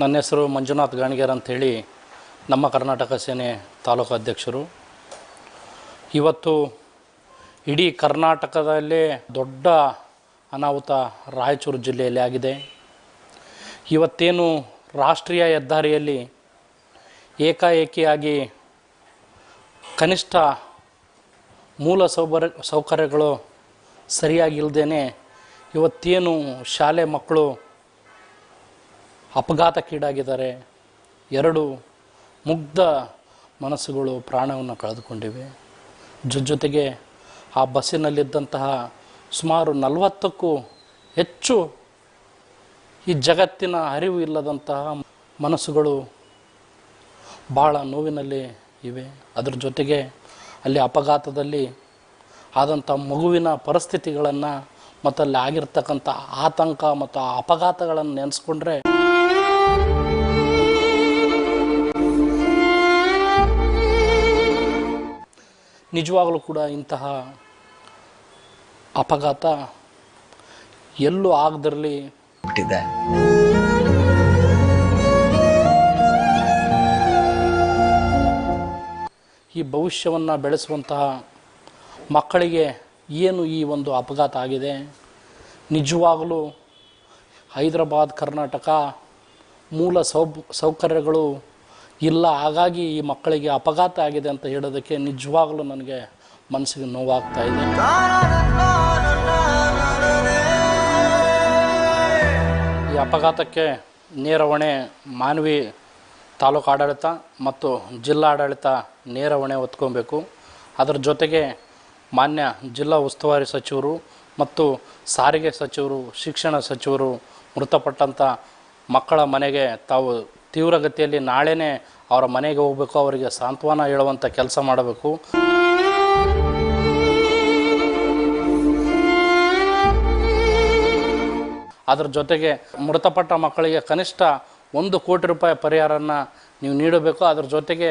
ನನ್ನ ಹೆಸರು ಮಂಜುನಾಥ್ ಗಾಣಿಗೇರ್ ಅಂಥೇಳಿ ನಮ್ಮ ಕರ್ನಾಟಕ ಸೇನೆ ತಾಲೂಕು ಅಧ್ಯಕ್ಷರು. ಇವತ್ತು ಇಡೀ ಕರ್ನಾಟಕದಲ್ಲೇ ದೊಡ್ಡ ಅನಾಹುತ ರಾಯಚೂರು ಜಿಲ್ಲೆಯಲ್ಲಿ ಆಗಿದೆ. ಇವತ್ತೇನು ರಾಷ್ಟ್ರೀಯ ಹೆದ್ದಾರಿಯಲ್ಲಿ ಏಕಾಏಕಿಯಾಗಿ ಕನಿಷ್ಠ ಮೂಲ ಸೌಕರ್ಯ ಸೌಕರ್ಯಗಳು ಸರಿಯಾಗಿಲ್ಲದೇ ಇವತ್ತೇನು ಶಾಲೆ ಮಕ್ಕಳು ಅಪಘಾತಕ್ಕೀಡಾಗಿದ್ದಾರೆ. ಎರಡು ಮುಗ್ಧ ಮನಸ್ಸುಗಳು ಪ್ರಾಣವನ್ನು ಕಳೆದುಕೊಂಡಿವೆ. ಜೊ, ಜೊತೆಗೆ ಆ ಬಸ್ಸಿನಲ್ಲಿದ್ದಂತಹ ಸುಮಾರು ನಲವತ್ತಕ್ಕೂ ಹೆಚ್ಚು ಈ ಜಗತ್ತಿನ ಅರಿವು ಇಲ್ಲದಂತಹ ಮನಸ್ಸುಗಳು ಭಾಳ ನೋವಿನಲ್ಲಿ ಇವೆ. ಅದರ ಜೊತೆಗೆ ಅಲ್ಲಿ ಅಪಘಾತದಲ್ಲಿ ಆದಂಥ ಮಗುವಿನ ಪರಿಸ್ಥಿತಿಗಳನ್ನು ಮತ್ತು ಅಲ್ಲಿ ಆಗಿರ್ತಕ್ಕಂಥ ಆತಂಕ ಮತ್ತು ಆ ಅಪಘಾತಗಳನ್ನು ನೆನೆಸ್ಕೊಂಡ್ರೆ ನಿಜವಾಗಲೂ ಕೂಡ ಇಂತಹ ಅಪಘಾತ ಎಲ್ಲೂ ಆಗದಿರಲಿ. ಬಿಟ್ಟಿದೆ. ಈ ಭವಿಷ್ಯವನ್ನು ಬೆಳೆಸುವಂತಹ ಮಕ್ಕಳಿಗೆ ಏನು ಈ ಒಂದು ಅಪಘಾತ ಆಗಿದೆ? ನಿಜವಾಗಲೂ ಹೈದರಾಬಾದ್ ಕರ್ನಾಟಕ ಮೂಲ ಸೌ ಸೌಕರ್ಯಗಳು ಇಲ್ಲ, ಹಾಗಾಗಿ ಈ ಮಕ್ಕಳಿಗೆ ಅಪಘಾತ ಆಗಿದೆ ಅಂತ ಹೇಳೋದಕ್ಕೆ ನಿಜವಾಗಲೂ ನನಗೆ ಮನಸ್ಸಿಗೆ ನೋವಾಗ್ತಾ ಇದೆ. ಈ ಅಪಘಾತಕ್ಕೆ ನೇರ ಹೊಣೆ ಮಾನವಿ ತಾಲೂಕು ಆಡಳಿತ ಮತ್ತು ಜಿಲ್ಲಾಡಳಿತ ನೇರ ಹೊಣೆ ಹೊತ್ಕೊಬೇಕು. ಅದರ ಜೊತೆಗೆ ಮಾನ್ಯ ಜಿಲ್ಲಾ ಉಸ್ತುವಾರಿ ಸಚಿವರು ಮತ್ತು ಸಾರಿಗೆ ಸಚಿವರು, ಶಿಕ್ಷಣ ಸಚಿವರು ಮೃತಪಟ್ಟಂಥ ಮಕ್ಕಳ ಮನೆಗೆ ತಾವು ತೀವ್ರಗತಿಯಲ್ಲಿ ನಾಳೆನೇ ಅವರ ಮನೆಗೆ ಹೋಗಬೇಕು, ಅವರಿಗೆ ಸಾಂತ್ವನ ಹೇಳುವಂಥ ಕೆಲಸ ಮಾಡಬೇಕು. ಅದರ ಜೊತೆಗೆ ಮೃತಪಟ್ಟ ಮಕ್ಕಳಿಗೆ ಕನಿಷ್ಠ ಒಂದು ಕೋಟಿ ರೂಪಾಯಿ ಪರಿಹಾರನ ನೀವು ನೀಡಬೇಕು. ಅದರ ಜೊತೆಗೆ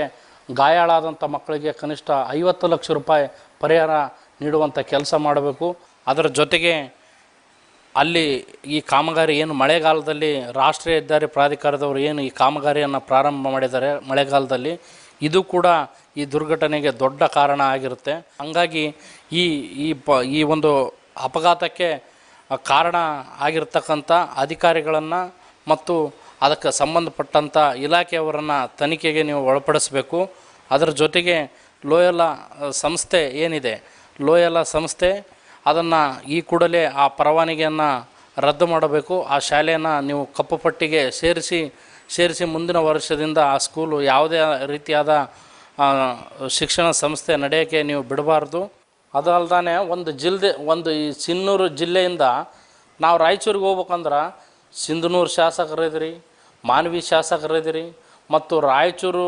ಗಾಯಾಳಾದಂಥ ಮಕ್ಕಳಿಗೆ ಕನಿಷ್ಠ ಐವತ್ತು ಲಕ್ಷ ರೂಪಾಯಿ ಪರಿಹಾರ ನೀಡುವಂಥ ಕೆಲಸ ಮಾಡಬೇಕು. ಅದರ ಜೊತೆಗೆ ಅಲ್ಲಿ ಈ ಕಾಮಗಾರಿ ಏನು ಮಳೆಗಾಲದಲ್ಲಿ ರಾಷ್ಟ್ರೀಯ ಹೆದ್ದಾರಿ ಪ್ರಾಧಿಕಾರದವರು ಏನು ಈ ಕಾಮಗಾರಿಯನ್ನು ಪ್ರಾರಂಭ ಮಾಡಿದ್ದಾರೆ ಮಳೆಗಾಲದಲ್ಲಿ, ಇದು ಕೂಡ ಈ ದುರ್ಘಟನೆಗೆ ದೊಡ್ಡ ಕಾರಣ ಆಗಿರುತ್ತೆ. ಹಂಗಾಗಿ ಈ ಈ ಪ, ಈ ಒಂದು ಅಪಘಾತಕ್ಕೆ ಕಾರಣ ಆಗಿರ್ತಕ್ಕಂಥ ಅಧಿಕಾರಿಗಳನ್ನು ಮತ್ತು ಅದಕ್ಕೆ ಸಂಬಂಧಪಟ್ಟಂಥ ಇಲಾಖೆಯವರನ್ನು ತನಿಖೆಗೆ ನೀವು ಒಳಪಡಿಸಬೇಕು. ಅದರ ಜೊತೆಗೆ ಲೋಯಲ ಸಂಸ್ಥೆ ಏನಿದೆ, ಲೋಯಲ ಸಂಸ್ಥೆ ಅದನ್ನು ಈ ಕೂಡಲೇ ಆ ಪರವಾನಗಿಯನ್ನು ರದ್ದು ಮಾಡಬೇಕು. ಆ ಶಾಲೆಯನ್ನು ನೀವು ಕಪ್ಪು ಪಟ್ಟಿಗೆ ಸೇರಿಸಿ ಸೇರಿಸಿ ಮುಂದಿನ ವರ್ಷದಿಂದ ಆ ಸ್ಕೂಲು ಯಾವುದೇ ರೀತಿಯಾದ ಶಿಕ್ಷಣ ಸಂಸ್ಥೆ ನಡೆಯೋಕ್ಕೆ ನೀವು ಬಿಡಬಾರ್ದು. ಅದಲ್ದಾನೆ ಒಂದು ಜಿಲ್ಲೆ ಒಂದು ಈ ಸಿನ್ನೂರು ಜಿಲ್ಲೆಯಿಂದ ನಾವು ರಾಯಚೂರಿಗೆ ಹೋಗ್ಬೇಕಂದ್ರೆ ಸಿಂಧನೂರು ಶಾಸಕರಿದ್ರಿ ಮಾನ್ವಿ ಶಾಸಕರಿದ್ರಿ ಮತ್ತು ರಾಯಚೂರು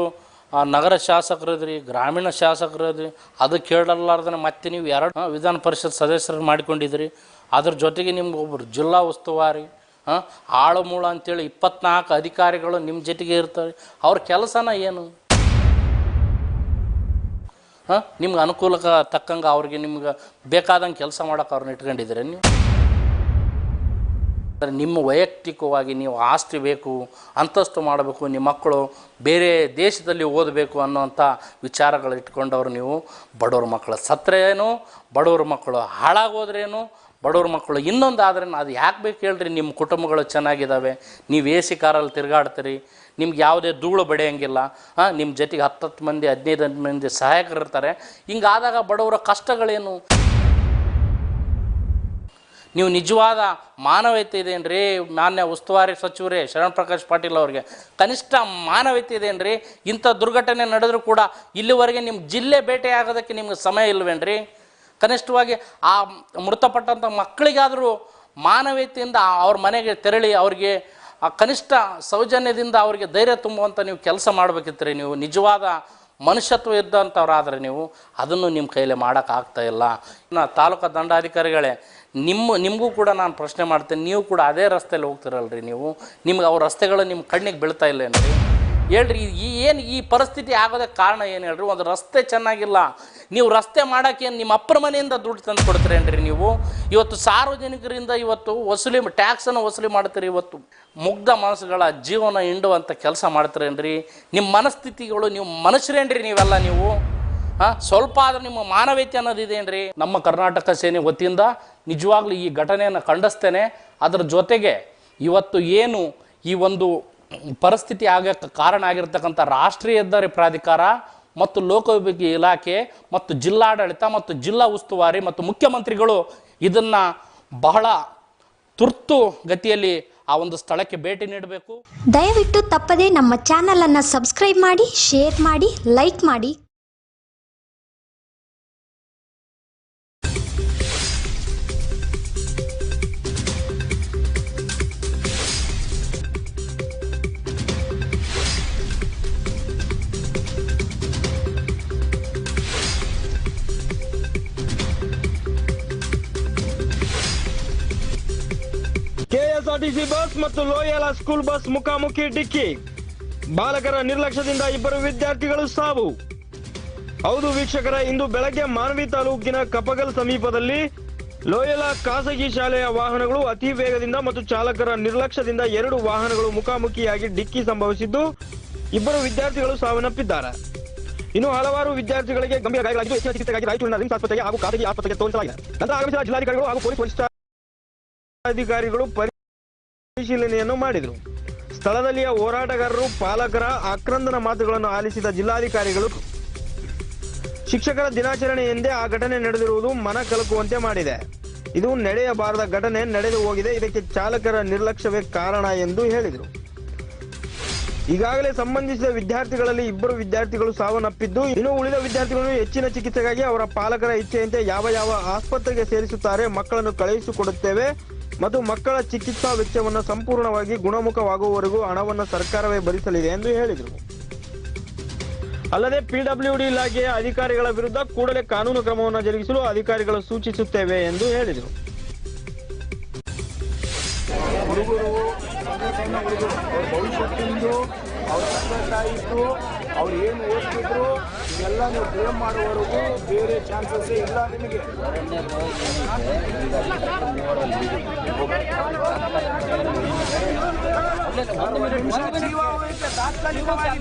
ಆ, ನಗರ ಶಾಸಕರದ್ರಿ ಗ್ರಾಮೀಣ ಶಾಸಕರದ್ರಿ ಅದು ಕೇಳಲಾರ್ದನೆ ಮತ್ತೆ ನೀವು ಎರಡು ವಿಧಾನ ಪರಿಷತ್ ಸದಸ್ಯರು ಮಾಡಿಕೊಂಡಿದ್ರಿ. ಅದ್ರ ಜೊತೆಗೆ ನಿಮ್ಗೆ ಒಬ್ಬರು ಜಿಲ್ಲಾ ಉಸ್ತುವಾರಿ ಹಾಂ ಆಳು ಅಂತೇಳಿ ಇಪ್ಪತ್ನಾಲ್ಕು ಅಧಿಕಾರಿಗಳು ನಿಮ್ಮ ಜೊತೆಗೆ ಇರ್ತಾರೆ. ಅವ್ರ ಕೆಲಸನ ಏನು? ಹಾಂ ನಿಮ್ಗೆ ಅನುಕೂಲಕ್ಕೆ ತಕ್ಕಂಗೆ ಅವ್ರಿಗೆ ನಿಮ್ಗೆ ಬೇಕಾದಂಗೆ ಕೆಲಸ ಮಾಡೋಕೆ ಅವ್ರನ್ನ ಇಟ್ಕೊಂಡಿದ್ದೀರ ನೀವು? ಅಂದರೆ ನಿಮ್ಮ ವೈಯಕ್ತಿಕವಾಗಿ ನೀವು ಆಸ್ತಿ ಬೇಕು, ಅಂತಸ್ತು ಮಾಡಬೇಕು, ನಿಮ್ಮ ಮಕ್ಕಳು ಬೇರೆ ದೇಶದಲ್ಲಿ ಓದಬೇಕು ಅನ್ನೋಂಥ ವಿಚಾರಗಳು ಇಟ್ಕೊಂಡವ್ರು ನೀವು ಬಡವ್ರ ಮಕ್ಕಳು. ಸತ್ರೇನು ಬಡವ್ರ ಮಕ್ಕಳು. ಹಾಳಾಗೋದ್ರೇನು? ಬಡವ್ರ ಮಕ್ಕಳು. ಇನ್ನೊಂದು ಆದರೆ ಅದು ಯಾಕೆ ಬೇಕು ಹೇಳ್ರಿ? ನಿಮ್ಮ ಕುಟುಂಬಗಳು ಚೆನ್ನಾಗಿದ್ದಾವೆ ನೀವು ಎ ಸಿ ಕಾರಲ್ಲಿ ತಿರುಗಾಡ್ತೀರಿ. ನಿಮ್ಗೆ ಯಾವುದೇ ಧೂಳು ಬಡಿಯೋಂಗಿಲ್ಲ. ಹಾಂ ನಿಮ್ಮ ಜೊತೆಗೆ ಹತ್ತತ್ತು ಮಂದಿ, ಹದಿನೈದು ಮಂದಿ ಸಹಾಯಕರು ಇರ್ತಾರೆ ಹಿಂಗಾದಾಗ ಬಡವರ ಕಷ್ಟಗಳೇನು? ನೀವು ನಿಜವಾದ ಮಾನವೀಯತೆ ಇದೆಯೇನ್ರಿ ಮಾನ್ಯ ಉಸ್ತುವಾರಿ ಸಚಿವರೇ, ಶರಣ್ ಪ್ರಕಾಶ್ ಪಾಟೀಲ್ ಅವ್ರಿಗೆ. ಕನಿಷ್ಠ ಮಾನವೀಯತೆ ಇದೆಯೇನ್ರಿ ಇಂಥ ದುರ್ಘಟನೆ ನಡೆದರೂ ಕೂಡ ಇಲ್ಲಿವರೆಗೆ ನಿಮ್ಮ ಜಿಲ್ಲೆ ಭೇಟಿ ಆಗೋದಕ್ಕೆ ನಿಮ್ಗೆ ಸಮಯ ಇಲ್ವೇನ್ರಿ? ಕನಿಷ್ಠವಾಗಿ ಆ ಮೃತಪಟ್ಟಂಥ ಮಕ್ಕಳಿಗಾದರೂ ಮಾನವೀಯತೆಯಿಂದ ಅವ್ರ ಮನೆಗೆ ತೆರಳಿ ಅವ್ರಿಗೆ ಆ ಕನಿಷ್ಠ ಸೌಜನ್ಯದಿಂದ ಅವರಿಗೆ ಧೈರ್ಯ ತುಂಬುವಂಥ ನೀವು ಕೆಲಸ ಮಾಡಬೇಕಿತ್ತು ನೀವು ನಿಜವಾದ ಮನುಷ್ಯತ್ವ ಇದ್ದಂಥವ್ರಾದರೆ ನೀವು ಅದನ್ನು ನಿಮ್ಮ ಕೈಲಿ ಮಾಡೋಕ್ಕಾಗ್ತಾ ಇಲ್ಲ. ಇನ್ನು ತಾಲೂಕು ದಂಡಾಧಿಕಾರಿಗಳೇ ನಿಮ್ಮ, ನಿಮಗೂ ಕೂಡ ನಾನು ಪ್ರಶ್ನೆ ಮಾಡ್ತೇನೆ. ನೀವು ಕೂಡ ಅದೇ ರಸ್ತೆಯಲ್ಲಿ ಹೋಗ್ತಿರಲ್ರಿ ನೀವು. ನಿಮ್ಗೆ ಅವ್ರ ರಸ್ತೆಗಳು ನಿಮ್ಮ ಕಣ್ಣಿಗೆ ಬೀಳ್ತಾ ಇಲ್ಲೇನ್ರಿ ಹೇಳ್ರಿ, ಈ ಏನು ಈ ಪರಿಸ್ಥಿತಿ ಆಗೋದಕ್ಕೆ ಕಾರಣ ಏನು ಹೇಳ್ರಿ? ಒಂದು ರಸ್ತೆ ಚೆನ್ನಾಗಿಲ್ಲ. ನೀವು ರಸ್ತೆ ಮಾಡೋಕ್ಕೆ ನಿಮ್ಮ ಅಪ್ಪರ ಮನೆಯಿಂದ ದುಡ್ಡು ತಂದು ಕೊಡ್ತೀರೇನ್ರಿ ನೀವು? ಇವತ್ತು ಸಾರ್ವಜನಿಕರಿಂದ ಇವತ್ತು ವಸೂಲಿ ಟ್ಯಾಕ್ಸನ್ನು ವಸೂಲಿ ಮಾಡ್ತೀರಿ ಇವತ್ತು. ಮುಗ್ಧ ಮನಸ್ಸುಗಳ ಜೀವನ ಹಿಂಡುವಂಥ ಕೆಲಸ ಮಾಡ್ತೀರೇನ್ರಿ ನಿಮ್ಮ ಮನಸ್ಥಿತಿಗಳು ನೀವು ಮನುಷ್ಯರೇನ್ರಿ ನೀವೆಲ್ಲ ನೀವು? ಸ್ವಲ್ಪ ಆದ್ರೆ ನಿಮ್ಮ ಮಾನವೀಯತೆ ಅನ್ನೋದಿದೇನ್ರಿ ನಮ್ಮ ಕರ್ನಾಟಕ ಸೇನೆ ವತಿಯಿಂದ ನಿಜವಾಗ್ಲೂ ಈ ಘಟನೆಯನ್ನು ಖಂಡಿಸ್ತೇನೆ. ಅದರ ಜೊತೆಗೆ ಇವತ್ತು ಏನು ಈ ಒಂದು ಪರಿಸ್ಥಿತಿ ಆಗಕ್ಕೆ ಕಾರಣ ಆಗಿರ್ತಕ್ಕಂಥ ರಾಷ್ಟ್ರೀಯ ಹೆದ್ದಾರಿ ಪ್ರಾಧಿಕಾರ ಮತ್ತು ಲೋಕೋಪಯೋಗಿ ಇಲಾಖೆ ಮತ್ತು ಜಿಲ್ಲಾಡಳಿತ ಮತ್ತು ಜಿಲ್ಲಾ ಉಸ್ತುವಾರಿ ಮತ್ತು ಮುಖ್ಯಮಂತ್ರಿಗಳು ಇದನ್ನು ಬಹಳ ತುರ್ತು ಗತಿಯಲ್ಲಿ ಆ ಒಂದು ಸ್ಥಳಕ್ಕೆ ಭೇಟಿ ನೀಡಬೇಕು. ದಯವಿಟ್ಟು ತಪ್ಪದೇ ನಮ್ಮ ಚಾನೆಲ್ ಅನ್ನ ಸಬ್ಸ್ಕ್ರೈಬ್ ಮಾಡಿ, ಶೇರ್ ಮಾಡಿ, ಲೈಕ್ ಮಾಡಿ. ಕೆಎಸ್ಆರ್ಟಿಸಿ ಬಸ್ ಮತ್ತು ಲೋಯಲ ಸ್ಕೂಲ್ ಬಸ್ ಮುಖಾಮುಖಿ ಡಿಕ್ಕಿ. ಬಾಲಕರ ನಿರ್ಲಕ್ಷ್ಯದಿಂದ ಇಬ್ಬರು ವಿದ್ಯಾರ್ಥಿಗಳು ಸಾವು. ಹೌದು ವೀಕ್ಷಕರ, ಇಂದು ಬೆಳಗ್ಗೆ ಮಾನವಿ ತಾಲೂಕಿನ ಕಪಗಲ್ ಸಮೀಪದಲ್ಲಿ ಲೋಯಲ ಖಾಸಗಿ ಶಾಲೆಯ ವಾಹನಗಳು ಅತಿ ವೇಗದಿಂದ ಮತ್ತು ಚಾಲಕರ ನಿರ್ಲಕ್ಷ್ಯದಿಂದ ಎರಡು ವಾಹನಗಳು ಮುಖಾಮುಖಿಯಾಗಿ ಡಿಕ್ಕಿ ಸಂಭವಿಸಿದ್ದು, ಇಬ್ಬರು ವಿದ್ಯಾರ್ಥಿಗಳು ಸಾವನ್ನಪ್ಪಿದ್ದಾರೆ. ಇನ್ನು ಹಲವಾರು ವಿದ್ಯಾರ್ಥಿಗಳಿಗೆ ಗಂಭೀರ ಗಾಯಗಳಾಗಿದ್ದು, ಹೆಚ್ಚಿನ ಚಿಕಿತ್ಸೆಗಾಗಿ ರಾಯಚೂರಿನ ರಿಮ್ಸ್ ಆಸ್ಪತ್ರೆಗೆ ಹಾಗೂ ಖಾಸಗಿ ಆಸ್ಪತ್ರೆಗೆ ತೋರಿಸಲಾಗಿದೆ. ನಂತರ ಆಗಮಿಸಿದ ಜಿಲ್ಲಾಧಿಕಾರಿಗಳು ಹಾಗೂ ಪೊಲೀಸ್ ವರಿಷ್ಠ ಅಧಿಕಾರಿಗಳು ಪರಿಶೀಲನೆಯನ್ನು ಮಾಡಿದರು. ಸ್ಥಳದಲ್ಲಿಯ ಹೋರಾಟಗಾರರು, ಪಾಲಕರ ಆಕ್ರಂದನ ಮಾತುಗಳನ್ನು ಆಲಿಸಿದ ಜಿಲ್ಲಾಧಿಕಾರಿಗಳು, ಶಿಕ್ಷಕರ ದಿನಾಚರಣೆ ಎಂದೇ ಆ ಘಟನೆ ನಡೆದಿರುವುದು ಮನ ಕಲಕುವಂತೆ ಮಾಡಿದೆ. ಇದು ನಡೆಯಬಾರದ ಘಟನೆ ನಡೆದು ಹೋಗಿದೆ, ಇದಕ್ಕೆ ಚಾಲಕರ ನಿರ್ಲಕ್ಷ್ಯವೇ ಕಾರಣ ಎಂದು ಹೇಳಿದರು. ಈಗಾಗಲೇ ಸಂಬಂಧಿಸಿದ ವಿದ್ಯಾರ್ಥಿಗಳಲ್ಲಿ ಇಬ್ಬರು ವಿದ್ಯಾರ್ಥಿಗಳು ಸಾವನ್ನಪ್ಪಿದ್ದು, ಇನ್ನು ಉಳಿದ ವಿದ್ಯಾರ್ಥಿಗಳು ಹೆಚ್ಚಿನ ಚಿಕಿತ್ಸೆಗಾಗಿ ಅವರ ಪಾಲಕರ ಇಚ್ಛೆಯಂತೆ ಯಾವ ಯಾವ ಆಸ್ಪತ್ರೆಗೆ ಸೇರಿಸುತ್ತಾರೆ ಮಕ್ಕಳನ್ನು ಕಳುಹಿಸಿಕೊಡುತ್ತೇವೆ ಮತ್ತು ಮಕ್ಕಳ ಚಿಕಿತ್ಸಾ ವೆಚ್ಚವನ್ನು ಸಂಪೂರ್ಣವಾಗಿ ಗುಣಮುಖವಾಗುವವರೆಗೂ ಹಣವನ್ನು ಸರ್ಕಾರವೇ ಭರಿಸಲಿದೆ ಎಂದು ಹೇಳಿದರು. ಅಲ್ಲದೆ ಪಿಡಬ್ಲ್ಯೂಡಿ ಇಲಾಖೆಯ ಅಧಿಕಾರಿಗಳ ವಿರುದ್ಧ ಕೂಡಲೇ ಕಾನೂನು ಕ್ರಮವನ್ನು ಜರುಗಿಸಲು ಅಧಿಕಾರಿಗಳು ಸೂಚಿಸುತ್ತೇವೆ ಎಂದು ಹೇಳಿದರು. ಸಣ್ಣ ಹುಡುಗರು ಅವ್ರ ಭವಿಷ್ಯತ್ತಿಂದು ಅವ್ರ ತಂದೆ ತಾಯಿದ್ದು ಅವ್ರು ಏನು ಓದ್ತಿದ್ರು ಇದೆಲ್ಲ ನೀವು ಕ್ಲೇಮ್ ಮಾಡುವವರೆಗೂ ಬೇರೆ ಚಾನ್ಸಸ್ಸೇ ಇಲ್ಲ ನಿಮಗೆ ಜೀವ ಹೋಯ್ತೆ,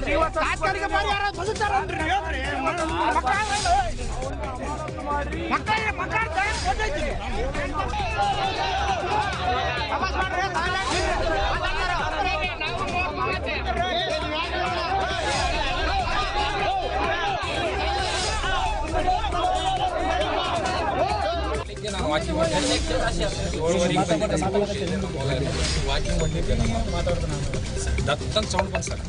ಜೀವ ಪರಿಹಾರ ಮಕ್ಕಳ ತಾಯಿ ಕೊಟ್ಟೈತಿ. ದತ್ತಂತ ಸೌಂಡ್ ಬಂತು ಸರ್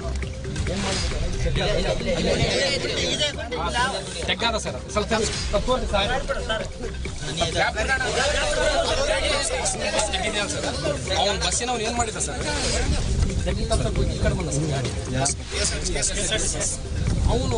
ತೆಗ್ಗಾದ ಸರ್ ಸ್ವಲ್ಪ ತಪ್ಪೋರಿ ಸರ್ ಅವ್ನು ಬಸ್ಸಿನ ಅವ್ನು ಏನು ಮಾಡಿದ ಸರ್ ಅವನು